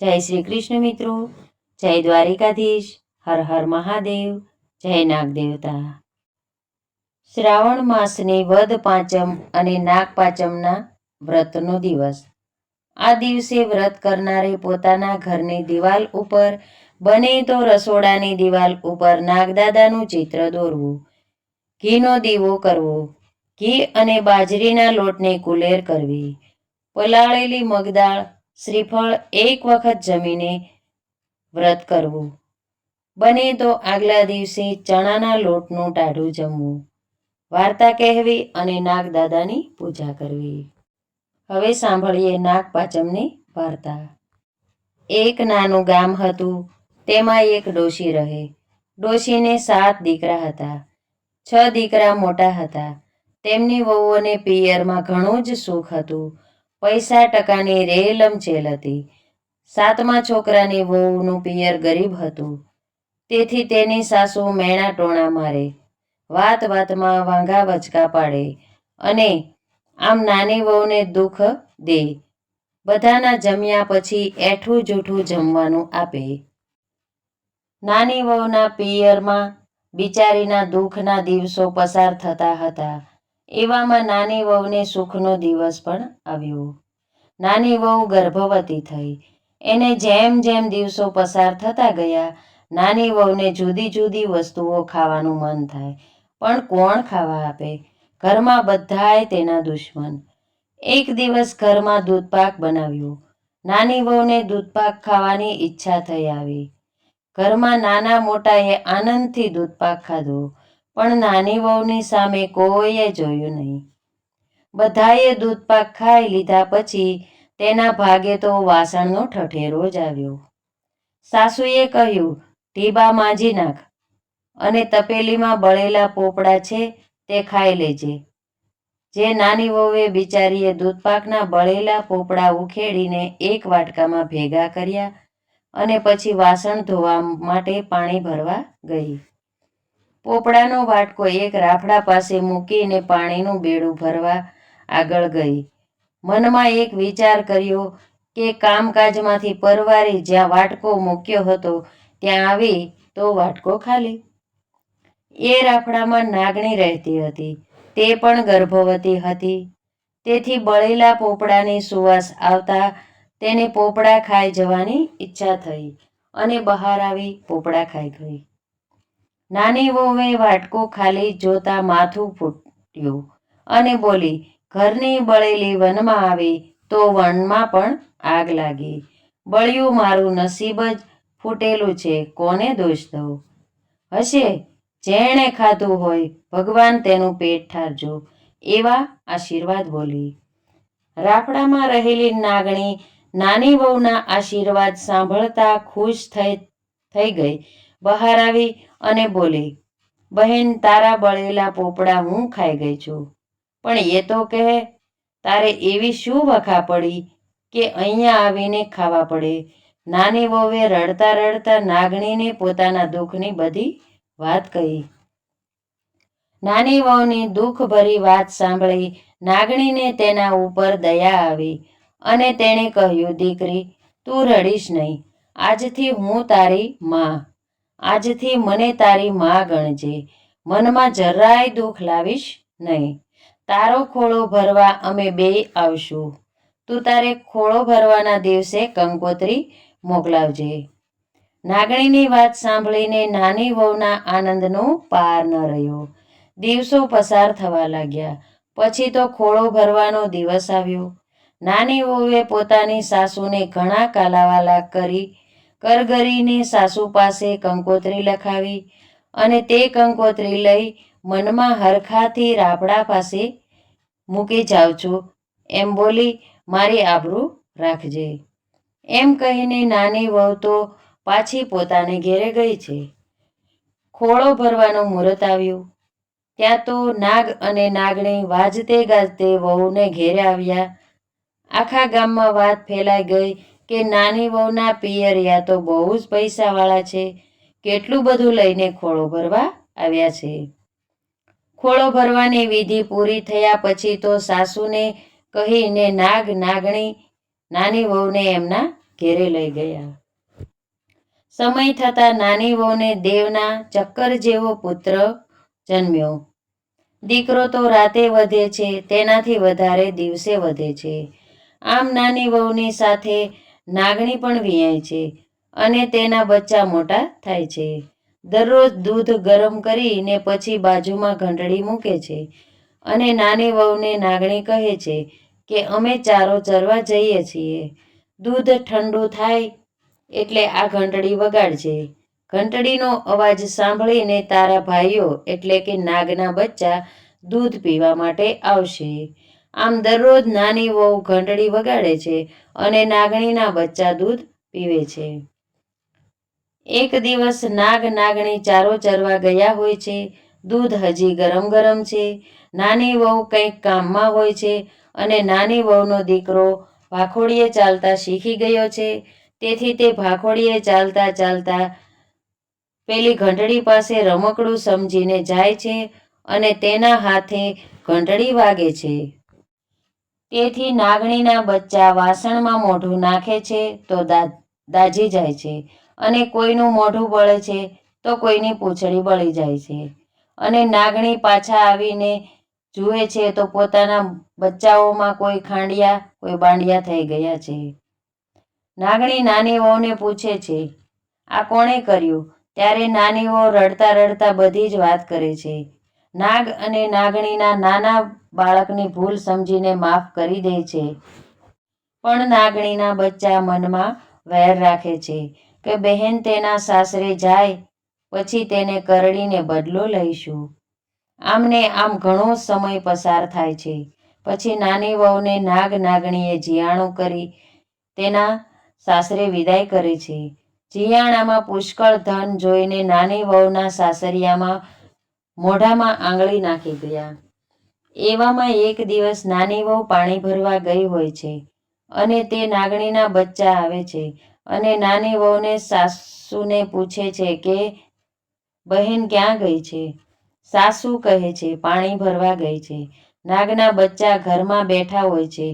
જય શ્રી કૃષ્ણ મિત્રો, જય દ્વારિકાધીશ, હર હર મહાદેવ, જય નાગ દેવતા શ્રાવણ માસની વદ પાંચમ અને નાગ પાંચમના વ્રતનો દિવસ. આ દિવસે વ્રત કરનારે પોતાના ઘરની દિવાલ ઉપર બને તો રસોડાની દિવાલ ઉપર નાગદાદાનું ચિત્ર દોરવું, ઘીનો દીવો કરવો, ઘી અને બાજરીના લોટને કુલેર કરવી, પલાળેલી મગદાળ શ્રીફળ એક વખત જમીને વ્રત કરવું. બને તો આગલા દિવસે ચણાના લોટનું ટાઢું જમવું. વાર્તા કહેવી અને નાગદાદાની પૂજા કરવી. હવે સાંભળીએ નાગ પાંચમની વાર્તા. એક નાનું ગામ હતું, તેમાં એક ડોશી રહે. ડોશીને સાત દીકરા હતા. છ દીકરા મોટા હતા. તેમની વહુઓને પિયરમાં ઘણું જ સુખ હતું. પૈસા ટકાની રેલમચેલ હતી. સાતમા છોકરાની વહુનું પિયર ગરીબ હતું. તેથી તેની સાસુ મેણા ટોણા મારે. વાત વાતમાં વાંઘા વચકા પાડે અને આમ નાની વહુને દુઃખ દે. બધાના જમ્યા પછી એઠું જૂઠું જમવાનું આપે. નાની વહુના પિયરમાં બિચારીના દુઃખના દિવસો પસાર થતા હતા. એવામાં નાની વહુને સુખનો દિવસ પણ આવ્યો. નાની વહુ ગર્ભવતી થઈ. એને જેમ જેમ દિવસો પસાર થતા ગયા, નાની વહુને જુદી જુદી વસ્તુઓ ખાવાનું મન થાય. પણ કોણ ખાવા આપે? ઘરમાં બધાએ તેના દુશ્મન. એક દિવસ ઘરમાં દૂધપાક બનાવ્યો. નાની વહુને દૂધપાક ખાવાની ઈચ્છા થઈ આવી. ઘરમાં નાના મોટાએ આનંદથી દૂધપાક ખાધો. પણ નાની વહુની સામે કોઈએ જોયું નહીં. બધાએ દૂધપાક ખાઈ લીધા પછી તેના ભાગે તો વાસણનો ઠઠેરો જ આવ્યો. સાસુએ કહ્યું ઢીબા માંજી નાખ અને તપેલીમાં બળેલા પોપડા છે તે ખાઈ લેજે. જે નાની વહુએ બિચારીએ દૂધપાકના બળેલા પોપડા ઉખેડીને એક વાટકામાં ભેગા કર્યા અને પછી વાસણ ધોવા માટે પાણી ભરવા ગઈ. પોપડાનો વાટકો એક રાફડા પાસે મૂકીને પાણીનું બેડું ભરવા આગળ ગઈ. મનમાં એક વિચાર કર્યો કે કામકાજમાંથી પરવારી જ્યાં વાટકો મૂક્યો હતો ત્યાં આવી તો વાટકો ખાલી. એ રાફડામાં નાગણી રહેતી હતી. તે પણ ગર્ભવતી હતી. તેથી બળેલા પોપડાની સુવાસ આવતા તેને પોપડા ખાઈ જવાની ઈચ્છા થઈ અને બહાર આવી પોપડા ખાઈ ગઈ. નાની વહુએ વાટકો ખાલી જોતા માથું ફૂટ્યું અને બોલી, ઘરની બળેલી વનમાં આવી તો વનમાં પણ આગ લાગી. બળ્યું મારું નસીબ જ ફૂટેલું છે, કોને દોષ દઉં? હશે, જેણે ખાધું હોય ભગવાન તેનું પેટ ઠારજો. એવા આશીર્વાદ બોલી. રાફડામાં રહેલી નાગણી નાની વહુના આશીર્વાદ સાંભળતા ખુશ થઈ થઈ ગઈ. બહાર આવી અને બોલી, બહેન, તારા બળેલા પોપડા હું ખાઈ ગઈ છું. પણ એ તો કહે, તારે એવી શું વખા પડી કે અહીંયા આવીને ખાવા પડે? નાની વહુએ રડતા રડતા નાગણીને પોતાના દુઃખની બધી વાત કહી. નાની વહુની દુઃખભરી વાત સાંભળી નાગણીને તેના ઉપર દયા આવી અને તેણે કહ્યું, દીકરી, તું રડીશ નહીં. આજથી હું તારી માં. આજથી મને તારી માં ગણજે. મનમાં જરાય દુઃખ લાવીશ નહીં. તારો ખોળો ભરવા અમે બે આવશું. તું તારે ખોળો ભરવાના દિવસે કંકોત્રી મોકલાવજે. નાગણીની વાત સાંભળીને નાની વહુના આનંદનો પાર ન રહ્યો. દિવસો પસાર થવા લાગ્યા. પછી તો ખોળો ભરવાનો દિવસ આવ્યો. નાની વહુએ પોતાની સાસુને ઘણા કાલાવાલા કરી કરગરીને સાસુ પાસે કંકોત્રી લખાવી અને તે કંકોત્રી લઈ મનમાં હરખાથી રાપડા પાસે મૂકી જાઉં છું. એમ બોલી, મારી આબરૂ રાખજે. એમ કહીને નાની વહુ તો પાછી પોતાને ઘેરે ગઈ છે. ખોળો ભરવાનું મુહૂર્ત આવ્યું. ત્યાં તો નાગ અને નાગણી વાજતે ગાજતે વહુને ઘેરે આવ્યા. આખા ગામમાં વાત ફેલાઈ ગઈ કે નાની વહુના પિયરિયા તો બહુ જ પૈસાવાળા છે. કેટલું બધું લઈને ખોળો ભરવા આવ્યા છે. ખોળો ભરવાની વિધિ પૂરી થયા પછી તો સાસુને કહીને નાગ નાગણી નાની વહુને એમના ઘેરે લઈ ગયા. સમય થતાં નાની વહુને દેવના ચક્કર જેવો પુત્ર જન્મ્યો. દીકરો તો રાતે વધે છે, તેનાથી વધારે દિવસે વધે છે. આમ નાની વહુની સાથે નાગણી પણ વિયાય છે અને તેના બચ્ચા મોટા થાય છે. દરરોજ દૂધ ગરમ કરીને પછી બાજુમાં ઘંટડી મૂકે છે અને નાની વહુને નાગણી કહે છે કે, અમે ચારો ચરવા જઈએ છીએ. દૂધ ઠંડુ થાય એટલે આ ઘંટડી વગાડજે. ઘંટડીનો અવાજ સાંભળીને તારા ભાઈઓ એટલે કે નાગના બચ્ચા દૂધ પીવા માટે આવશે. આમ દરરોજ નાની વહુ ઘંટડી વગાડે છે અને નાગણીના બચ્ચા દૂધ પીવે છે. એક દિવસ નાગ નાગણી ચારો ચરવા ગયા હોય છે. દૂધ હજી ગરમ ગરમ છે. નાની વહુ કંઈક કામમાં હોય છે અને નાની વહુનો દીકરો ભાખોડીએ ચાલતા શીખી ગયો છે. તેથી તે ભાખોડીએ ચાલતા ચાલતા પેલી ઘંટડી પાસે રમકડું સમજીને જાય છે અને તેના હાથે ઘંટડી વાગે છે. તેથી નાગણીના બચ્ચા વાસણમાં મોઢું નાખે છે તો દાજી જાય છે. અને કોઈનું મોઢું બળે છે તો કોઈની પૂંછડી બળી જાય છે. અને નાગણી પાછા આવીને જુએ છે તો પોતાના બચ્ચાઓમાં કોઈ ખાંડિયા, કોઈ બાંડિયા થઈ ગયા છે. નાગણી નાની વહુને પૂછે છે, આ કોણે કર્યું? ત્યારે નાની વહુ રડતા રડતા બધી જ વાત કરે છે. નાગ અને નાગણીના નાના બાળકની ભૂલ સમજીને માફ કરી દે છે. પણ નાગણીના બચ્ચા મનમાં વેર રાખે છે કે બહેન તેના સાસરે જાય, પછી તેને કરડીને બદલો લઈશું. આમને આમ ઘણો સમય પસાર થાય છે. પછી નાની વહુને નાગ નાગણીએ જીયાણું કરી તેના સાસરે વિદાય કરે છે. જીયાણામાં પુષ્કળ ધન જોઈને નાની વહુના સાસરિયામાં મોઢામાં આંગળી નાખી ગયા. એવામાં એક દિવસ નાની વહુ પાણી ભરવા ગઈ હોય છે અને તે નાગણીના બચ્ચા આવે છે અને નાની વહુને સાસુને પૂછે છે કે, બહેન ક્યાં ગઈ છે? સાસુ કહે છે, પાણી ભરવા ગઈ છે. નાગના બચ્ચા ઘરમાં બેઠા હોય છે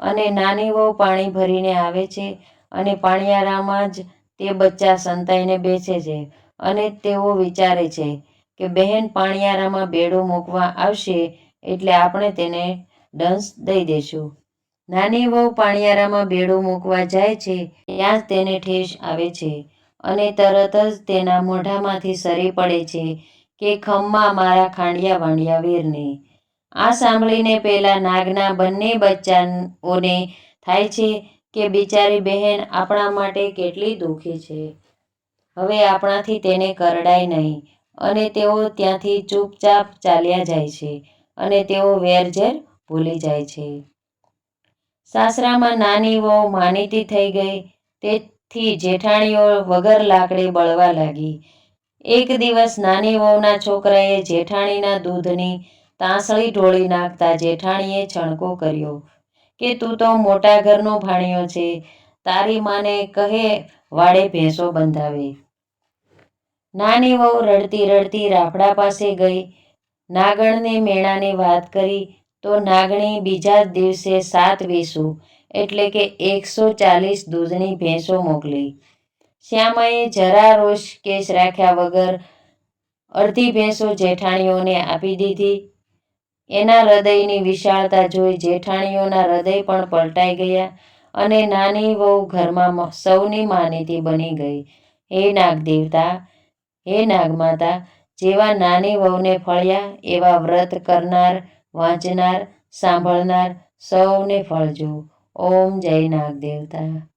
અને નાની વહુ પાણી ભરીને આવે છે અને પાણીયારામાં જ તે બચ્ચા સંતાઈને બેસે છે અને તેઓ વિચારે છે કે બહેન પાણિયારામાં બેડો મૂકવા આવશે એટલે આપણે તેને ડંસ દઈ દેશું. નાની વહુ પાણીયારામાં બેડો મૂકવા જાય છે, ત્યાં જ તેને ઠેસ આવે છે અને તરત જ તેના મોઢામાંથી સરી પડે છે કે ખમ્મા મારા ખાંડિયા વાંડિયા વીરને. આ સાંભળીને પેલા નાગના બંને બચ્ચાઓને થાય છે કે બિચારી બહેન આપણા માટે કેટલી દુઃખી છે. હવે આપણાથી તેને કરડાય નહીં. અને તેઓ ત્યાંથી ચૂપચાપ ચાલ્યા જાય છે અને તેઓ વેરઝેર ભૂલી જાય છે. સાસરામાં નાની વહુ માનીતી થઈ ગઈ. તેથી જેઠાણીઓ વગર લાકડે બળવા લાગી. એક દિવસ નાની વહુના છોકરાએ જેઠાણીના દૂધની તાંસળી ઢોળી નાખતા જેઠાણીએ છણકો કર્યો કે, તું તો મોટા ઘરનો ભાણિયો છે. તારી માને કહે વાડે ભેંસો બંધાવે. નાની વહુ રડતી રડતી રાફડા પાસે ગઈ. નાગણને મેણાની વાત કરી, તો નાગણી બીજા દિવસે સાત વેસુ, એટલે કે એકસો ચાલીસ દૂધની ભેંસો મોકલી. શ્યામાએ જરા રોષ કેસ રાખ્યા વગર અડધી ભેંસો જેઠાણીઓને આપી દીધી. એના હૃદયની વિશાળતા જોઈ જેઠાણીઓના હૃદય પણ પલટાઈ ગયા અને નાની વહુ ઘરમાં સૌની માનીતી બની ગઈ. હે નાગ દેવતા હે નાગમાતા, જેવા નાની વહુને ફળ્યા, એવા વ્રત કરનાર, વાંચનાર, સાંભળનાર સૌને ફળજો ઓમ જય નાગ દેવતા